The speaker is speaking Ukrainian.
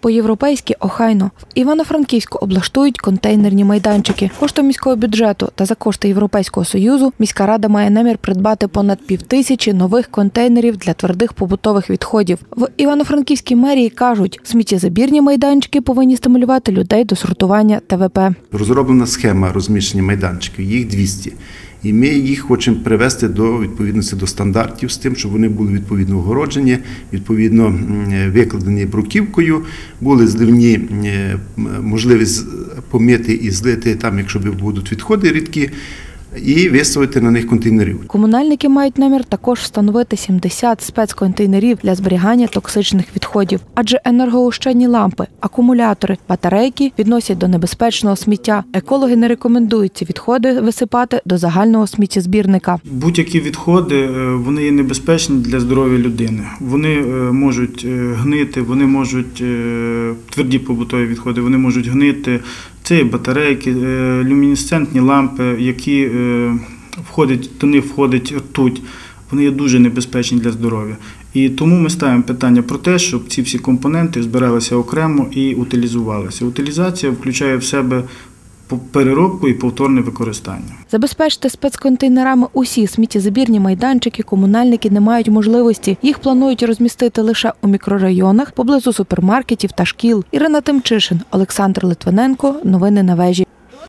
По-європейськи охайно. В Івано-Франківську облаштують контейнерні майданчики. Коштом міського бюджету та за кошти Європейського союзу міська рада має намір придбати понад півтисячі нових контейнерів для твердих побутових відходів. В Івано-Франківській мерії кажуть, сміттєзабірні майданчики повинні стимулювати людей до сортування ТВП. Розроблена схема розміщення майданчиків, їх 200. І ми їх хочемо привести до відповідності до стандартів з тим, щоб вони були відповідно огороджені, відповідно викладені бруківкою, були зливні можливість помити і злити там, якщо будуть відходи рідкі, і виставити на них контейнерів. Комунальники мають намір також встановити 70 спецконтейнерів для зберігання токсичних відходів, адже енергоощадні лампи, акумулятори, батарейки відносять до небезпечного сміття. Екологи не рекомендують ці відходи висипати до загального сміттєзбірника. Будь-які відходи е, вони є небезпечні для здоров'я людини. Вони е, можуть е, гнити, вони можуть тверді побутові відходи, вони можуть гнити. Це батарейки, е, люмінесцентні лампи, які е, входять, до них входить ртуть. Вони є дуже небезпечні для здоров'я. І тому ми ставимо питання про те, щоб ці всі компоненти збиралися окремо і утилізувалися. Утилізація включає в себе переробку і повторне використання. Забезпечити спецконтейнерами усі сміттєзабірні майданчики комунальники не мають можливості. Їх планують розмістити лише у мікрорайонах поблизу супермаркетів та шкіл. Ірина Тимчишин, Олександр Литвиненко. Новини на вежі.